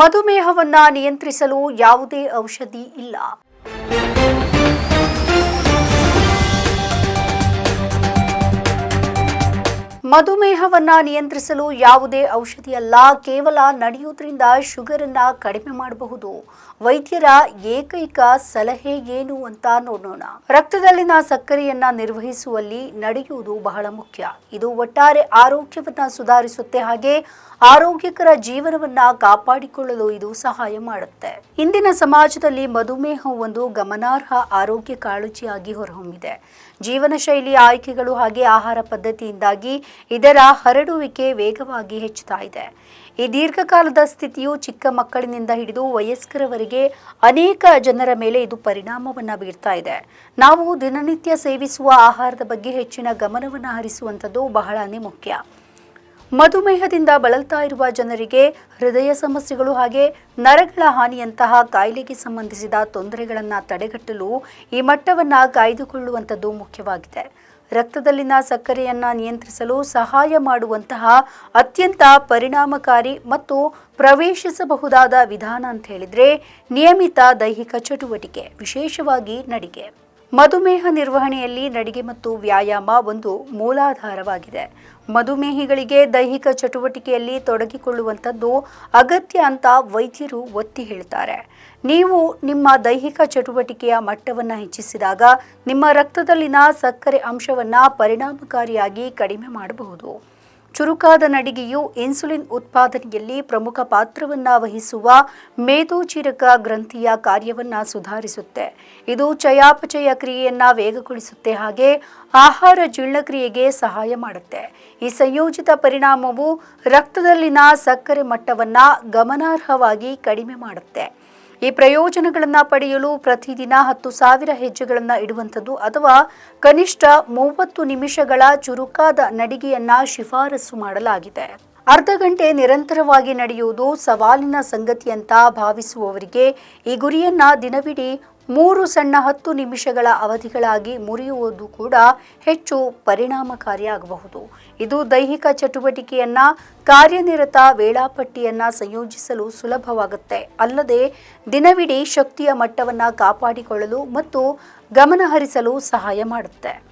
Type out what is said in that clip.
ಮಧುಮೇಹವನ್ನ ನಿಯಂತ್ರಿಸಲು ಯಾವುದೇ ಔಷಧಿ ಇಲ್ಲ. ಮಧುಮೇಹವನ್ನ ನಿಯಂತ್ರಿಸಲು ಯಾವುದೇ ಔಷಧಿ ಅಲ್ಲ ಕೇವಲ ನಡೆಯುವುದರಿಂದ ಶುಗರ್ ಅನ್ನ ಕಡಿಮೆ ಮಾಡಬಹುದು. ವೈದ್ಯರ ಏಕೈಕ ಸಲಹೆ ಏನು ಅಂತ ನೋಡೋಣ. ರಕ್ತದಲ್ಲಿನ ಸಕ್ಕರೆಯನ್ನ ನಿರ್ವಹಿಸುವಲ್ಲಿ ನಡೆಯುವುದು ಬಹಳ ಮುಖ್ಯ. ಇದು ಒಟ್ಟಾರೆ ಆರೋಗ್ಯವನ್ನ ಸುಧಾರಿಸುತ್ತೆ, ಹಾಗೆ ಆರೋಗ್ಯಕರ ಜೀವನವನ್ನ ಕಾಪಾಡಿಕೊಳ್ಳಲು ಇದು ಸಹಾಯ ಮಾಡುತ್ತೆ. ಇಂದಿನ ಸಮಾಜದಲ್ಲಿ ಮಧುಮೇಹ ಒಂದು ಗಮನಾರ್ಹ ಆರೋಗ್ಯ ಕಾಳಜಿಯಾಗಿ ಹೊರಹೊಮ್ಮಿದೆ. ಜೀವನ ಶೈಲಿ ಆಯ್ಕೆಗಳು ಹಾಗೆ ಆಹಾರ ಪದ್ಧತಿಯಿಂದಾಗಿ ಇದರ ಹರಡುವಿಕೆ ವೇಗವಾಗಿ ಹೆಚ್ಚುತ್ತಾ ಇದೆ. ಈ ದೀರ್ಘಕಾಲದ ಸ್ಥಿತಿಯು ಚಿಕ್ಕ ಮಕ್ಕಳಿನಿಂದ ಹಿಡಿದು ವಯಸ್ಕರವರೆಗೆ ಅನೇಕ ಜನರ ಮೇಲೆ ಇದು ಪರಿಣಾಮವನ್ನು ಬೀರ್ತಾ ಇದೆ. ನಾವು ದಿನನಿತ್ಯ ಸೇವಿಸುವ ಆಹಾರದ ಬಗ್ಗೆ ಹೆಚ್ಚಿನ ಗಮನವನ್ನು ಹರಿಸುವಂಥದ್ದು ಬಹಳನೇ ಮುಖ್ಯ. ಮಧುಮೇಹದಿಂದ ಬಳಲ್ತಾ ಇರುವ ಜನರಿಗೆ ಹೃದಯ ಸಮಸ್ಯೆಗಳು ಹಾಗೆ ನರಗಳ ಹಾನಿಯಂತಹ ಕಾಯಿಲೆಗೆ ಸಂಬಂಧಿಸಿದ ತೊಂದರೆಗಳನ್ನು ತಡೆಗಟ್ಟಲು ಈ ಮಟ್ಟವನ್ನು ಕಾಯ್ದುಕೊಳ್ಳುವಂಥದ್ದು ಮುಖ್ಯವಾಗಿದೆ. ರಕ್ತದಲ್ಲಿನ ಸಕ್ಕರೆಯನ್ನು ನಿಯಂತ್ರಿಸಲು ಸಹಾಯ ಮಾಡುವಂತಹ ಅತ್ಯಂತ ಪರಿಣಾಮಕಾರಿ ಮತ್ತು ಪ್ರವೇಶಿಸಬಹುದಾದ ವಿಧಾನ ಅಂತ ಹೇಳಿದ್ರೆ ನಿಯಮಿತ ದೈಹಿಕ ಚಟುವಟಿಕೆ, ವಿಶೇಷವಾಗಿ ನಡಿಗೆ. ಮಧುಮೇಹ ನಿರ್ವಹಣೆಯಲ್ಲಿ ನಡಿಗೆ ಮತ್ತು ವ್ಯಾಯಾಮ ಒಂದು ಮೂಲಾಧಾರವಾಗಿದೆ. ಮಧುಮೇಹಿಗಳಿಗೆ ದೈಹಿಕ ಚಟುವಟಿಕೆಯಲ್ಲಿ ತೊಡಗಿಕೊಳ್ಳುವಂಥದ್ದು ಅಗತ್ಯ ಅಂತ ವೈದ್ಯರು ಒತ್ತಿ ಹೇಳ್ತಾರೆ. ನೀವು ನಿಮ್ಮ ದೈಹಿಕ ಚಟುವಟಿಕೆಯ ಮಟ್ಟವನ್ನು ಹೆಚ್ಚಿಸಿದಾಗ ನಿಮ್ಮ ರಕ್ತದಲ್ಲಿನ ಸಕ್ಕರೆ ಅಂಶವನ್ನು ಪರಿಣಾಮಕಾರಿಯಾಗಿ ಕಡಿಮೆ ಮಾಡಬಹುದು. ಚುರುಕಾದ ನಡಿಗೆಯು ಇನ್ಸುಲಿನ್ ಉತ್ಪಾದನೆಯಲ್ಲಿ ಪ್ರಮುಖ ಪಾತ್ರವನ್ನು ವಹಿಸುವ ಮೇದೋಚೀರಕ ಗ್ರಂಥಿಯ ಕಾರ್ಯವನ್ನ ಸುಧಾರಿಸುತ್ತೆ. ಇದು ಚಯಾಪಚಯ ಕ್ರಿಯೆಯನ್ನು ವೇಗಗೊಳಿಸುತ್ತೆ ಹಾಗೆ ಆಹಾರ ಜೀರ್ಣಕ್ರಿಯೆಗೆ ಸಹಾಯ ಮಾಡುತ್ತೆ. ಈ ಸಂಯೋಜಿತ ಪರಿಣಾಮವು ರಕ್ತದಲ್ಲಿನ ಸಕ್ಕರೆ ಮಟ್ಟವನ್ನ ಗಮನಾರ್ಹವಾಗಿ ಕಡಿಮೆ ಮಾಡುತ್ತೆ. ಈ ಪ್ರಯೋಜನಗಳನ್ನು ಪಡೆಯಲು ಪ್ರತಿದಿನ ಹತ್ತು ಸಾವಿರ ಹೆಜ್ಜೆಗಳನ್ನು ಇಡುವಂಥದ್ದು ಅಥವಾ ಕನಿಷ್ಠ ಮೂವತ್ತು ನಿಮಿಷಗಳ ಚುರುಕಾದ ನಡಿಗೆಯನ್ನು ಶಿಫಾರಸು ಮಾಡಲಾಗಿದೆ. ಅರ್ಧ ಗಂಟೆ ನಿರಂತರವಾಗಿ ನಡೆಯುವುದು ಸವಾಲಿನ ಸಂಗತಿ ಅಂತ ಭಾವಿಸುವವರಿಗೆ ಈ ಗುರಿಯನ್ನ ದಿನವಿಡೀ ಮೂರು ಸಣ್ಣ ಹತ್ತು ನಿಮಿಷಗಳ ಅವಧಿಗಳಾಗಿ ಮುರಿಯುವುದು ಕೂಡ ಹೆಚ್ಚು ಪರಿಣಾಮಕಾರಿಯಾಗಬಹುದು. ಇದು ದೈಹಿಕ ಚಟುವಟಿಕೆಯನ್ನ, ಕಾರ್ಯನಿರತ ವೇಳಾಪಟ್ಟಿಯನ್ನ ಸಂಯೋಜಿಸಲು ಸುಲಭವಾಗುತ್ತೆ. ಅಲ್ಲದೆ ದಿನವಿಡೀ ಶಕ್ತಿಯ ಮಟ್ಟವನ್ನು ಕಾಪಾಡಿಕೊಳ್ಳಲು ಮತ್ತು ಗಮನಹರಿಸಲು ಸಹಾಯ ಮಾಡುತ್ತೆ.